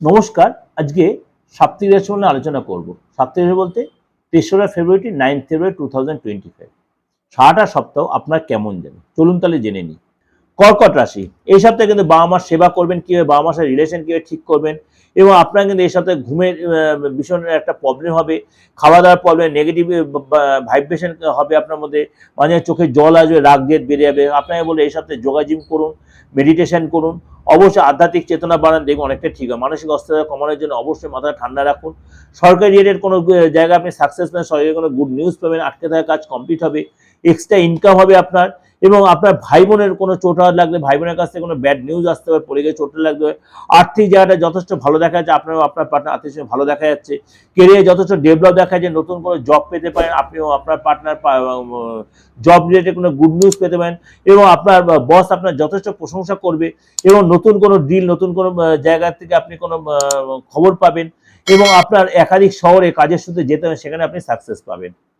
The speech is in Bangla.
নমস্কার, আজকে সাপ্তাহিক রাশি নিয়ে আলোচনা করব। সাপ্তাহিক রাশি বলতে তেসরা ফেব্রুয়ারি nine February, two thousand twenty five. সারাটা সপ্তাহ আপনার কেমন যাবে চলুন তাহলে জেনে নিই। কর্কট রাশি। এই সপ্তাহে কিন্তু বাবা মার সেবা করবেন, কীভাবে বাবা মার সাথে রিলেশন কীভাবে ঠিক করবেন এবং আপনার কিন্তু এই সপ্তাহে ঘুমের ভীষণ একটা প্রবলেম হবে খাওয়া দাওয়ার প্রবলেম নেগেটিভ ভাইব্রেশন হবে আপনার মধ্যে, মাঝে চোখে জল আসবে, রাগ জেদ বেড়ে যাবে। আপনাকে বলে এই সপ্তাহে যোগাজিম করুন মেডিটেশন করুন, অবশ্যই আধ্যাত্মিক চেতনা বাড়ান, দেখুন অনেকটা ঠিক হয়। মানসিক অস্থিরতা কমানোর জন্য অবশ্যই মাথা ঠান্ডা রাখুন। সরকারি রেটের কোনো জায়গায় আপনি সাকসেস পাবেন, সরকারি কোনো গুড নিউজ পাবেন, আটকে থাকা কাজ কমপ্লিট হবে এক্সট্রা ইনকাম হবে আপনার। এবং আপনার ভাই বোনের কোনো চোট লাগলে ভাই বোনের কাছ থেকে কোনো ব্যাড নিউজ আসতে পারে, পড়ে গিয়ে চোট লাগতে আর্থিক জায়গাটা যথেষ্ট ভালো দেখা যাচ্ছে, আপনার আপনার পার্টনার আর্থিক সঙ্গে ভালো দেখা যাচ্ছে। কেরিয়ার যথেষ্ট ডেভেলপ দেখা যাচ্ছে, নতুন কোনো জব পেতে পারেন, আপনিও আপনার পার্টনার জব রিলেটেড কোনো গুড নিউজ পেতে পারেন এবং আপনার বস আপনার যথেষ্ট প্রশংসা করবে এবং নতুন কোনো ডিল নতুন কোনো জায়গা থেকে আপনি কোনো খবর পাবেন এবং আপনার একাধিক শহরে কাজের সূত্রে যেতে হবে, সেখানে আপনি সাকসেস পাবেন।